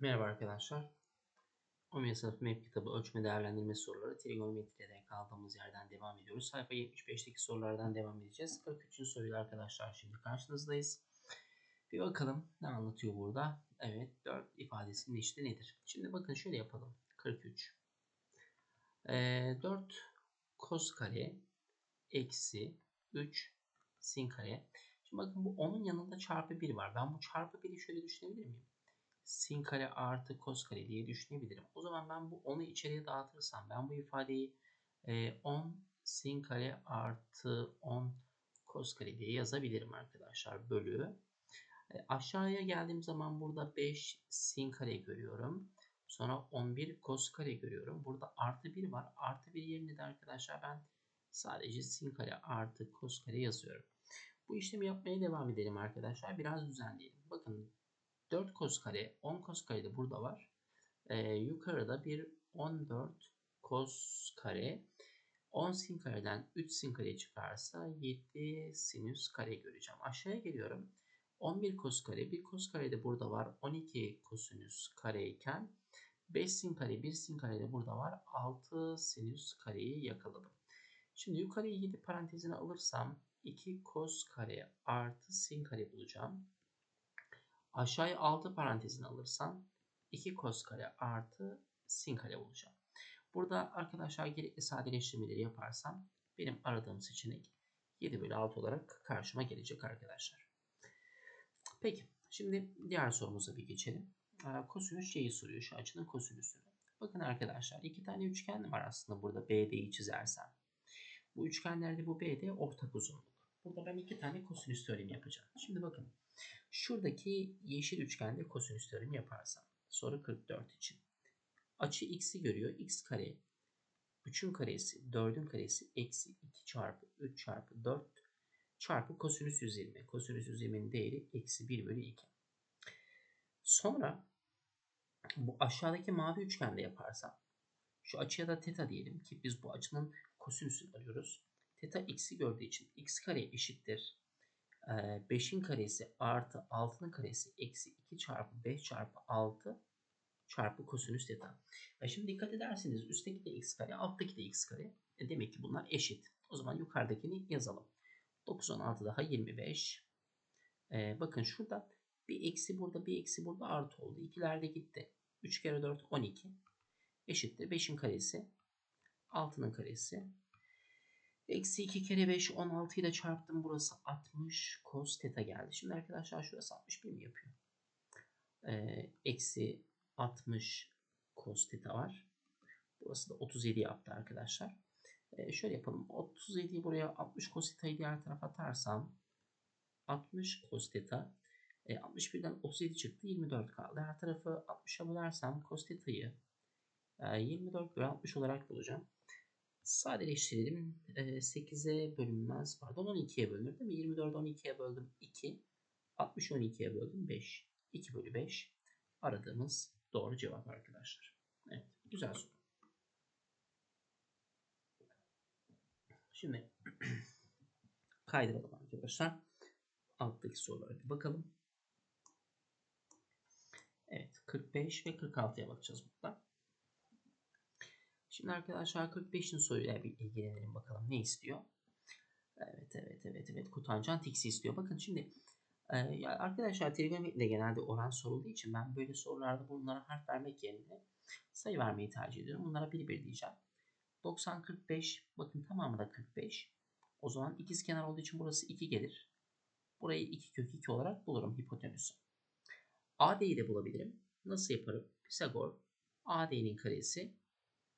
Merhaba arkadaşlar. 11. sınıf MEP kitabı ölçme değerlendirme soruları trigonometride kaldığımız yerden devam ediyoruz. Sayfa 75'teki sorulardan devam edeceğiz. 43. soruyla arkadaşlar şimdi karşınızdayız. Bir bakalım ne anlatıyor burada. Evet 4 ifadesinin işte nedir? Şimdi bakın şöyle yapalım. 43. Ee, 4 kos kare eksi 3 sin kare. Şimdi bakın bu onun yanında çarpı 1 var. Ben bu çarpı 1'i şöyle düşünebilir miyim? Sin kare artı kos kare diye düşünebilirim. O zaman ben bu 10'u içeriye dağıtırsam ben bu ifadeyi 10 e, sin kare artı 10 kos kare diye yazabilirim arkadaşlar. Bölü. E, aşağıya geldiğim zaman burada 5 sin kare görüyorum. Sonra 11 kos kare görüyorum. Burada artı 1 var. Artı 1 yerine de arkadaşlar ben sadece sin kare artı kos kare yazıyorum. Bu işlemi yapmaya devam edelim arkadaşlar. Biraz düzenleyelim. Bakın 4 kos kare 10 kos kare de burada var. Ee, yukarıda bir 14 kos kare 10 sin kareden 3 sin kare çıkarsa 7 sinüs kare göreceğim. Aşağıya geliyorum. 11 kos kare 1 kos kare de burada var. 12 kosinüs kare iken 5 sin kare 1 sin kare de burada var. 6 sinüs kareyi yakaladım. Şimdi yukarıya 7 parantezine alırsam 2 kos kare artı sin kare bulacağım. Aşağıya 6 parantezini alırsam 2 kos kare artı sin kare olacak. Burada arkadaşlar gerekli sadeleştirmeleri yaparsam benim aradığım seçenek 7 bölü 6 olarak karşıma gelecek arkadaşlar. Peki şimdi diğer sorumuza bir geçelim. Ee, kosinüs c'yi soruyor şu açının kosinüsünü. Bakın arkadaşlar iki tane üçgen var aslında burada BD'yi çizersem. Bu üçgenlerde bu BD ortak uzunluk. Burada ben iki tane kosinüs teoremi yapacağım. Şimdi bakın Şuradaki yeşil üçgende kosinüs teoremi yaparsam. Soru 44 için. Açı x'i görüyor. x kare 3'ün karesi 4'ün karesi eksi 2 çarpı 3 çarpı 4 çarpı kosinüs 120. Kosinüs 120'nin değeri eksi 1 bölü 2. Sonra bu aşağıdaki mavi üçgende yaparsam şu açıya da teta diyelim ki biz bu açının kosinüsünü arıyoruz. Teta x'i gördüğü için x kare eşittir 5'in karesi artı 6'nın karesi eksi 2 çarpı 5 çarpı 6 çarpı kosinüs teta. E şimdi dikkat ederseniz üstteki de x kare alttaki de x kare. E demek ki bunlar eşit. O zaman yukarıdakini yazalım. 9 16 daha 25. E, bakın şurada bir eksi burada bir eksi burada artı oldu. İkiler gitti. 3 kere 4 12 eşittir 5'in karesi 6'nın karesi Eksi 2 kere 5 16 ile çarptım. Burası 60 cos theta geldi. Şimdi arkadaşlar şurası 61 mi yapıyor? Ee, eksi 60 cos theta var. Burası da 37 yaptı arkadaşlar. Ee, şöyle yapalım. 37'yi buraya 60 cos theta'yı diğer tarafa atarsam 60 cos theta e, 61'den 37 çıktı. 24 kaldı. Her tarafı 60'a bölersem cos theta'yı e, 24 bölü 60 olarak bulacağım. Sadeleştirelim. 8'e bölünmez. Pardon 12'ye bölünür değil mi? 24 12'ye böldüm 2. 60 12'ye böldüm 5. 2 bölü 5 aradığımız doğru cevap arkadaşlar. Evet. Güzel soru. Şimdi kaydıralım arkadaşlar. Alttaki sorulara bir bakalım. Evet 45 ve 46'ya bakacağız burada. Şimdi arkadaşlar 45'in soruyla bir ilgilenelim bakalım ne istiyor. Evet evet evet evet kotanjant x'i istiyor. Bakın şimdi e, ya arkadaşlar trigonometride genelde oran sorulduğu için ben böyle sorularda bunlara harf vermek yerine sayı vermeyi tercih ediyorum. Bunlara bir bir diyeceğim. 90 45 bakın tamamı da 45. O zaman ikiz kenar olduğu için burası 2 gelir. Burayı 2 kök 2 olarak bulurum hipotenüsü. AD'yi de bulabilirim. Nasıl yaparım? Pisagor AD'nin karesi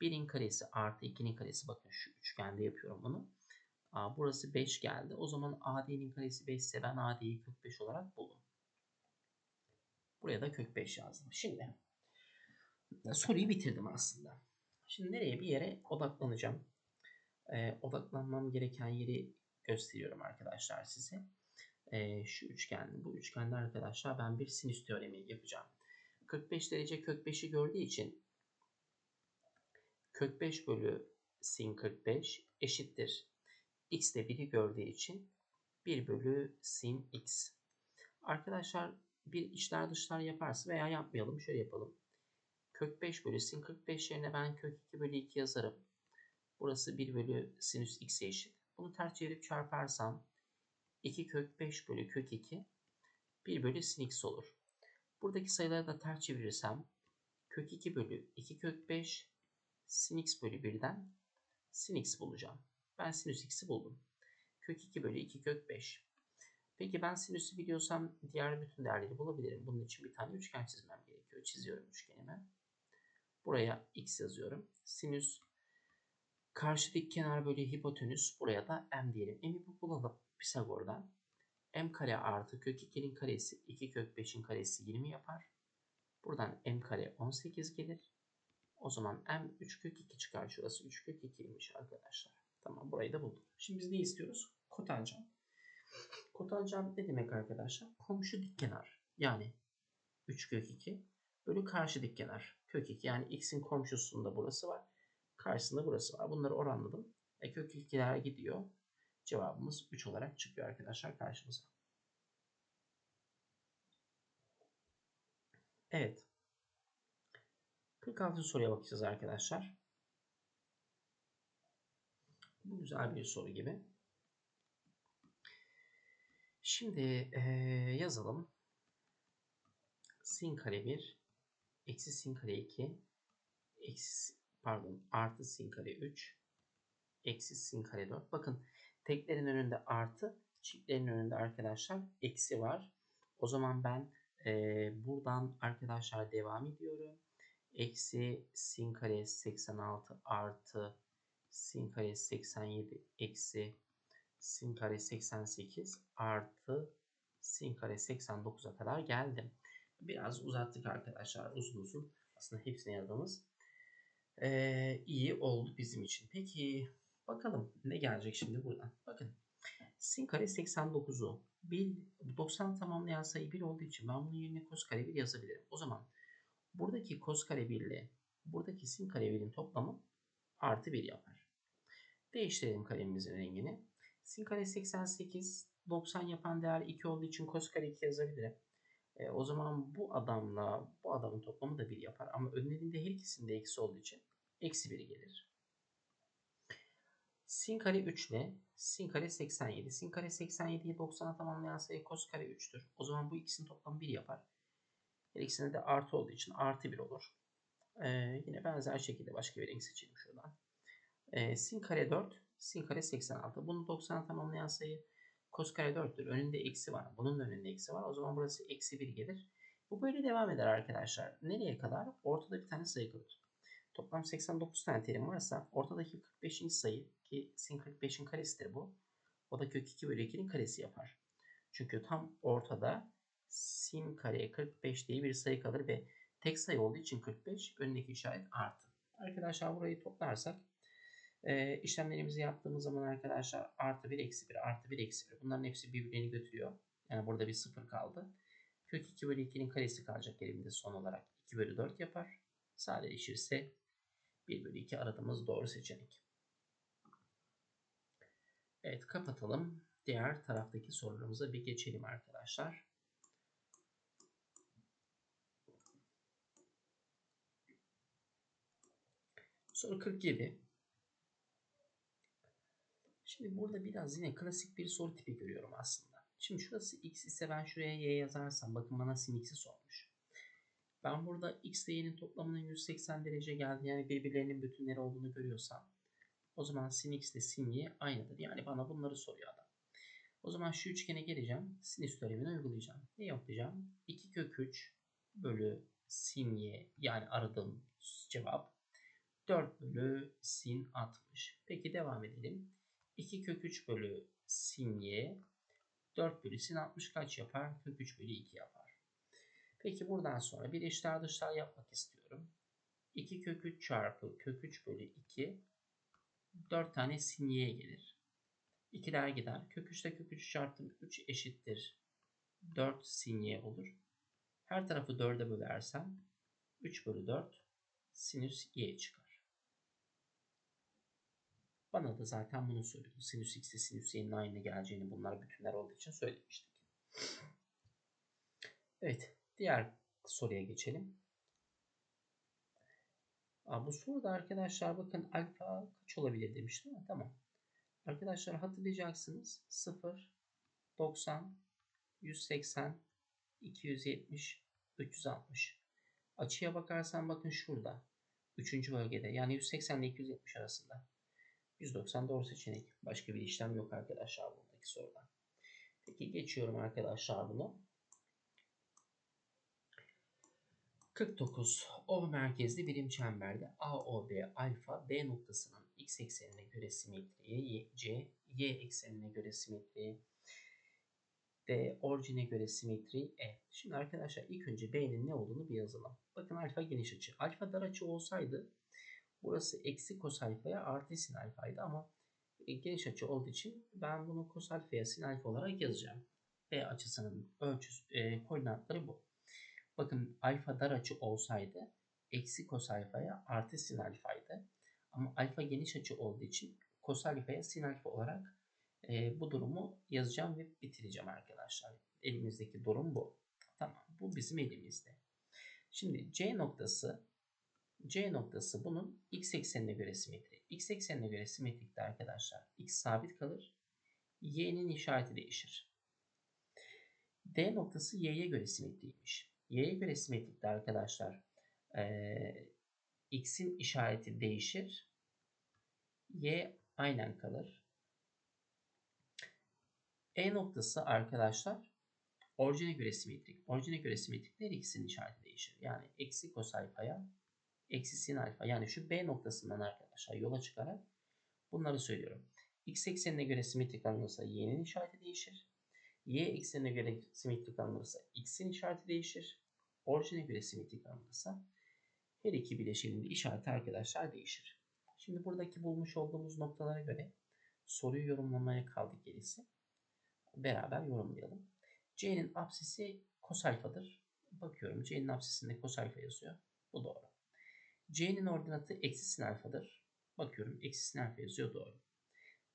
1'in karesi artı 2'nin karesi bakın şu üçgende yapıyorum bunu. Aa, burası 5 geldi. O zaman AD'nin karesi 5 ise ben AD'yi kök 5 olarak buldum. Buraya da kök 5 yazdım. Şimdi soruyu bitirdim aslında. Şimdi nereye bir yere odaklanacağım. Ee, odaklanmam gereken yeri gösteriyorum arkadaşlar size. Ee, şu üçgen, bu üçgende arkadaşlar ben bir sinüs teoremi yapacağım. 45 derece kök 5'i gördüğü için kök 5 bölü sin 45 eşittir. x de 1'i gördüğü için 1 bölü sin x. Arkadaşlar bir içler dışlar yaparsa veya yapmayalım şöyle yapalım. Kök 5 bölü sin 45 yerine ben kök 2 bölü 2 yazarım. Burası 1 bölü sinüs x'e eşit. Bunu ters çevirip çarparsam 2 kök 5 bölü kök 2 1 bölü sin x olur. Buradaki sayıları da ters çevirirsem kök 2 bölü 2 kök 5 sin x bölü 1'den sin x bulacağım. Ben sinüs x'i buldum. Kök 2 bölü 2 kök 5. Peki ben sinüsü biliyorsam diğer bütün değerleri bulabilirim. Bunun için bir tane üçgen çizmem gerekiyor. Çiziyorum üçgenimi. Buraya x yazıyorum. Sinüs karşı dik kenar bölü hipotenüs. Buraya da m diyelim. M'i bulalım Pisagor'dan. m kare artı kök 2'nin karesi 2 kök 5'in karesi 20 yapar. Buradan m kare 18 gelir. O zaman m 3 kök 2 çıkar. Şurası 3 kök 2'ymiş arkadaşlar. Tamam burayı da bulduk. Şimdi biz ne istiyoruz? Kotanjant. Kotanjant ne demek arkadaşlar? Komşu dik kenar. Yani 3 kök 2 bölü karşı dik kenar. Kök 2 yani x'in komşusunda burası var. Karşısında burası var. Bunları oranladım. E kök 2'ler gidiyor. Cevabımız 3 olarak çıkıyor arkadaşlar karşımıza. Evet. 46. soruya bakacağız arkadaşlar. Bu güzel bir soru gibi. Şimdi ee, yazalım. Sin kare 1 eksi sin kare 2 eksi pardon artı sin kare 3 eksi sin kare 4. Bakın teklerin önünde artı çiftlerin önünde arkadaşlar eksi var. O zaman ben ee, buradan arkadaşlar devam ediyorum. Eksi sin kare 86 artı sin kare 87 eksi sin kare 88 artı sin kare 89'a kadar geldim. Biraz uzattık arkadaşlar uzun uzun. Aslında hepsini yazdığımız ee, iyi oldu bizim için. Peki bakalım ne gelecek şimdi buradan. Bakın sin kare 89'u 90 tamamlayan sayı 1 olduğu için ben bunun yerine kos kare 1 yazabilirim. O zaman buradaki kos kare 1 ile buradaki sin kare 1'in toplamı artı 1 yapar. Değiştirelim kalemimizin rengini. Sin kare 88 90 yapan değer 2 olduğu için kos kare 2 yazabilirim. E, o zaman bu adamla bu adamın toplamı da 1 yapar. Ama önlerinde her ikisinde eksi olduğu için eksi 1 gelir. Sin kare 3 ile sin kare 87. Sin kare 87'yi 90'a tamamlayan sayı kos kare 3'tür. O zaman bu ikisinin toplamı 1 yapar. Her ikisinde de artı olduğu için artı 1 olur. Ee, yine benzer şekilde başka bir renk seçelim şuradan. Ee, sin kare 4, sin kare 86. Bunu 90'a tamamlayan sayı kos kare 4'tür. Önünde eksi var. Bunun da önünde eksi var. O zaman burası eksi 1 gelir. Bu böyle devam eder arkadaşlar. Nereye kadar? Ortada bir tane sayı kalır. Toplam 89 tane terim varsa ortadaki 45. sayı ki sin 45'in karesidir bu. O da kök 2 bölü 2'nin karesi yapar. Çünkü tam ortada sin kare 45 diye bir sayı kalır ve tek sayı olduğu için 45 önündeki işaret artı. Arkadaşlar burayı toplarsak e, işlemlerimizi yaptığımız zaman arkadaşlar artı 1 eksi 1 artı 1 eksi 1 bunların hepsi birbirlerini götürüyor. Yani burada bir sıfır kaldı. Kök 2 bölü 2'nin karesi kalacak elimde son olarak 2 bölü 4 yapar. Sadeleşirse 1 bölü 2 aradığımız doğru seçenek. Evet kapatalım. Diğer taraftaki sorularımıza bir geçelim arkadaşlar. Soru 47. Şimdi burada biraz yine klasik bir soru tipi görüyorum aslında. Şimdi şurası x ise ben şuraya y yazarsam bakın bana sin x'i sormuş. Ben burada x ile y'nin toplamının 180 derece geldi yani birbirlerinin bütünleri olduğunu görüyorsam o zaman sin x ile sin y aynıdır. Yani bana bunları soruyor adam. O zaman şu üçgene geleceğim. Sinüs teoremini uygulayacağım. Ne yapacağım? 2 kök 3 bölü sin y yani aradığım cevap 4 bölü sin 60. Peki devam edelim. 2 kök 3 bölü sin y 4 bölü sin 60 kaç yapar? Kök 3 bölü 2 yapar. Peki buradan sonra bir eşler dışlar yapmak istiyorum. 2 kök 3 çarpı kök 3 bölü 2 4 tane sin y gelir. 2'ler gider. Kök 3 ile kök 3 çarptım 3 eşittir. 4 sin y olur. Her tarafı 4'e bölersem 3 bölü 4 sinüs y çıkar. Bana da zaten bunu söylüyordu. Sinüs x ile sinüs y'nin aynı geleceğini bunlar bütünler olduğu için söylemiştik. Evet. Diğer soruya geçelim. Aa, bu soruda arkadaşlar bakın alfa kaç olabilir demiş değil mi? Tamam. Arkadaşlar hatırlayacaksınız. 0, 90, 180, 270, 360. Açıya bakarsan bakın şurada. Üçüncü bölgede. Yani 180 ile 270 arasında. 190 doğru seçenek. Başka bir işlem yok arkadaşlar buradaki soruda. Peki geçiyorum arkadaşlar bunu. 49. O merkezli birim çemberde AOB alfa B noktasının x eksenine göre simetriği, C, Y eksenine göre simetriği, D orijine göre simetriği E. Şimdi arkadaşlar ilk önce B'nin ne olduğunu bir yazalım. Bakın alfa geniş açı. Alfa dar açı olsaydı burası eksi kos alfaya artı sin alfaydı ama e, geniş açı olduğu için ben bunu kos alfaya sin alfa olarak yazacağım. B açısının ölçüsü, e, koordinatları bu. Bakın alfa dar açı olsaydı eksi kos alfaya artı sin alfaydı. Ama alfa geniş açı olduğu için kos alfaya sin alfa olarak e, bu durumu yazacağım ve bitireceğim arkadaşlar. Elimizdeki durum bu. Tamam bu bizim elimizde. Şimdi C noktası C noktası bunun x eksenine göre simetri. X eksenine göre simetrikte arkadaşlar x sabit kalır. Y'nin işareti değişir. D noktası Y'ye göre simetriymiş. Y'ye göre simetrikte arkadaşlar e, x'in işareti değişir. Y aynen kalır. E noktası arkadaşlar orijine göre simetrik. Orijine göre simetrikte her ikisinin işareti değişir. Yani eksi kos alfaya eksi sin alfa. Yani şu B noktasından arkadaşlar yola çıkarak bunları söylüyorum. X eksenine göre simetrik alınırsa y'nin işareti değişir. Y eksenine göre simetrik alınırsa x'in işareti değişir. Orijine göre simetrik alınırsa her iki bileşenin de işareti arkadaşlar değişir. Şimdi buradaki bulmuş olduğumuz noktalara göre soruyu yorumlamaya kaldık gerisi. Beraber yorumlayalım. C'nin apsisi kos alfadır. Bakıyorum C'nin apsisinde kos alfa yazıyor. Bu doğru. C'nin ordinatı eksi sin alfadır. Bakıyorum eksi sin alfa yazıyor doğru.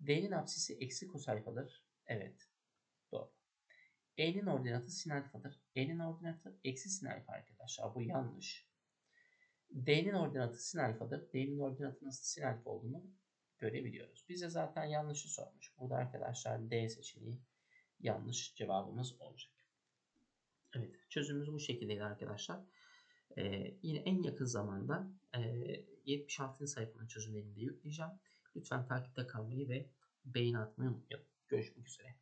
D'nin apsisi eksi kos alfadır. Evet. Doğru. E'nin ordinatı sin alfadır. E'nin ordinatı eksi sin alfa arkadaşlar. Bu yanlış. D'nin ordinatı sin alfadır. D'nin ordinatı nasıl sin alfa olduğunu görebiliyoruz. Bize zaten yanlışı sormuş. Burada arkadaşlar D seçeneği yanlış cevabımız olacak. Evet çözümümüz bu şekildeydi arkadaşlar. Ee, yine en yakın zamanda e, 76. sayfanın çözümlerini de yükleyeceğim. Lütfen takipte kalmayı ve beğeni atmayı unutmayın. Görüşmek üzere.